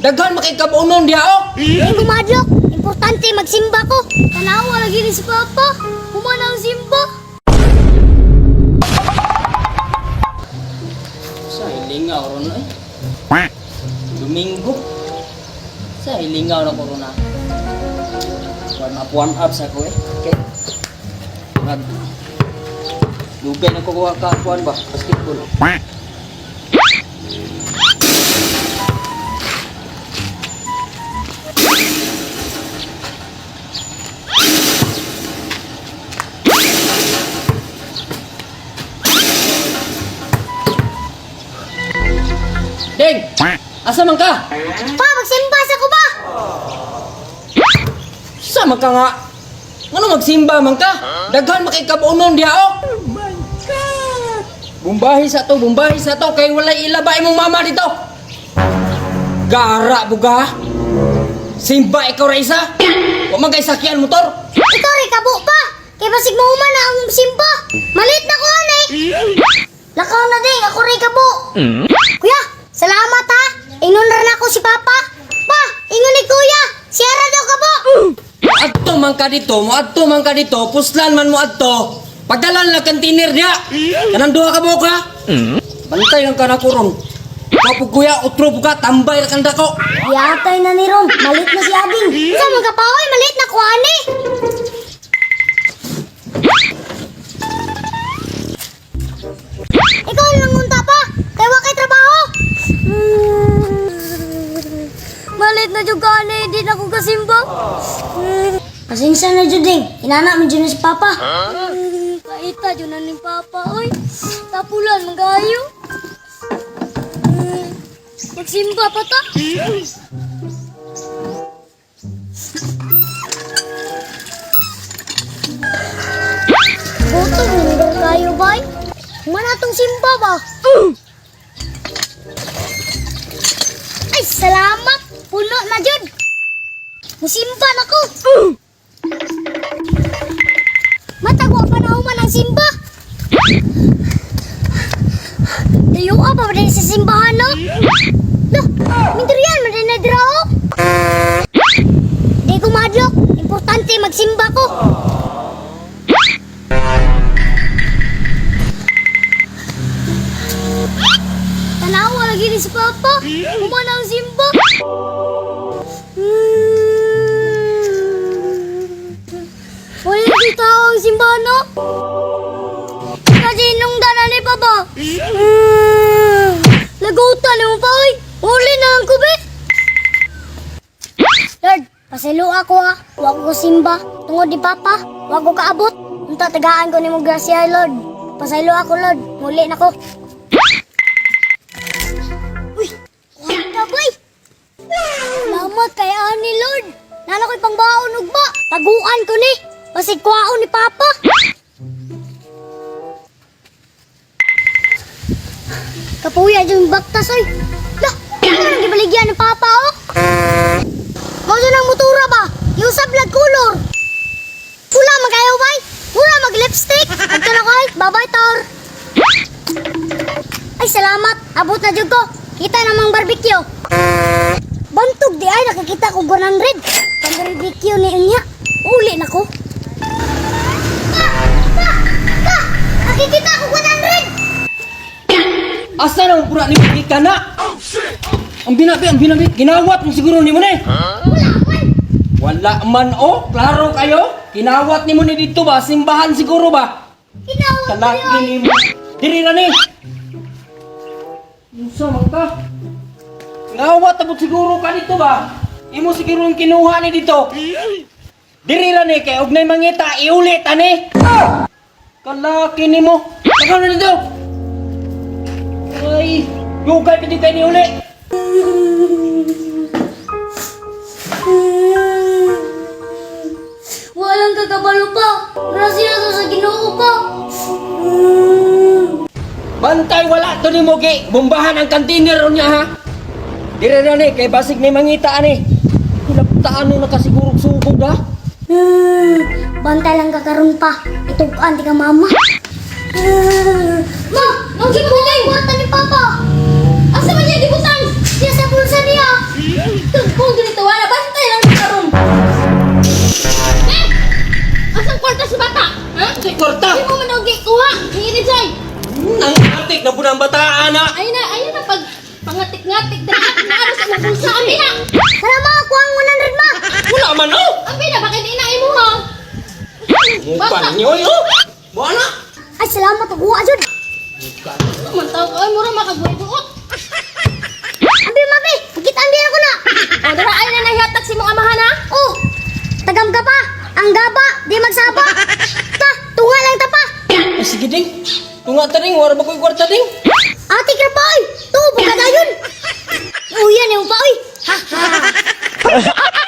Daghan makikabunon diha oh. Hindi ko madlok. Importante magsimba ko. Tanawa lagi ni si Papa. Humana ang simba. Sa hilingaw ron ay. Domingo. Sa hilingaw na corona. One up, one up sa ko eh. Okay. Mag Lugay na kukuha ka kuan ba? Basketball. Ding! Asa man ka? Pa, magsimba sa ko ba? Sa man ka nga? Ano magsimba man ka? Daghan makikabunon diha oh. Bumbahi sa to, bumbahi sa to kay walay ilaba imong mama dito. Gara buga. Simba ikaw ra isa. Wa man kay sakyan motor. Ikaw rin kabo pa. Kay basig mo humana ang simba. Malit na ko ani. Lakaw na ding, ako rin kabo. Kuya, salamat ha. Ingon na ako si Papa. Pa, ingon ni Kuya. Siyara daw kabo. Adto man ka dito, mo adto man ka dito, puslan man mo adto. Pagdalan lang kantinir diha. Kanang duha ka buka. Bantay lang ka na kurong. Kapag kuya, utro buka, tambay ra kang dako. Yatay na ni Rom. Malit na si Ading. Sa mga kapaoy, malit na ko Malit na jud ani, di na ko kasimba. Pasensya na jud ding. Inana man jud si Papa. Kaita jud na ni Papa oy. Tapulan magayo. Magsimba pa ta. Boto mundur kayo bay. Mana tong simba ba? Ay, salamat. Puno na jud. Musimba na ko. Matagwa pa na human ang simba. Tayo ka pa rin sa simbahan, no? Loh, mindirian, madinadira ako. Di ko madlok. Importante magsimba ko. Tanawa lagi ni si Papa. Kumana tao ang simba, no? Kasi nung dana ni Papa. Lagutan ni mo pa, oy. Huli na ang kubi. Lord, pasalo ako ha. Huwag ko simba. Tungod di Papa. Huwag ko kaabot. Unta tagaan ko ni mo grasya, Lord. Pasalo ako, Lord. Muli na ko. Uy, wala boy. Salamat kay Ani, Lord. Nala ko'y pangbaon ug ba. Taguan ko ni. Basig kwaon ni Papa. Kapuya yung baktas oy. Lah, ano nang ni Papa oh? Mao nang motora ba? Yung sablag color. Pula magayo bay. Pula mag lipstick. Adto na koy, babay tor. Ay salamat, abot na jud ko. Kita namang barbecue. Bantog di ay nakakita ko 100. Pang barbecue ni Unya. Uli na ko. Asa nang pura ni Bigi ka na? Ang binabi, ang binabi, ginawat mo siguro ni mo ni. Wala man! Man oh, klaro kayo. Kinawat ni mo ni dito ba? Simbahan siguro ba? Kinawag ko Kalaki ni mo. Diri na ni. Unsa man ka? Ngawat abot siguro ka dito ba? Imo siguro yung kinuha ni dito. Diri ra ni kay og nay mangita iulit ani. Kalaki ni mo. Tagaw na dito. Ay, yugay pidi kay ni uli. Walang kakabalo pa! Grasya sa sa ginoo pa! Bantay wala to ni Mogi. Bombahan ang kantinero niya ha. Dire na ni kay basig ni mangita ani. Hilaptaan mo nakasigurog sugod ha. Hmm, bantay lang kakaroon pa. Itugaan di ka mama. Ma! Ang gibutang! Ay, kwarta! Ay mo manugay kuha! Hiri, Jay! Nang atik na po ng bataan, ha? Ayun na, ayun na, pag pangatik-ngatik, dapat na aras ang mabulsa, abi na! Tara mo, kuha ang 100 ma! Wala man, oh! Abi na, bakit inaay mo, ha? Mupan niyo, oh! Buwan na! Ay, salamat, kuha, Jun! Naman tao ko, ay, mura makagway buot! Abi, mabi! Pagkita ang biyara na! O, dara, ayun na nahihatak si mong amahan, ha? Oh! Tagamga pa! Ang gaba, di magsaba! Sige ding. Tunga ta ding, wala ba ko'y kwarta ding? Ate ka pa, oy. Tubo ka na yun. Uyan yung pa, oy. Ha, ha.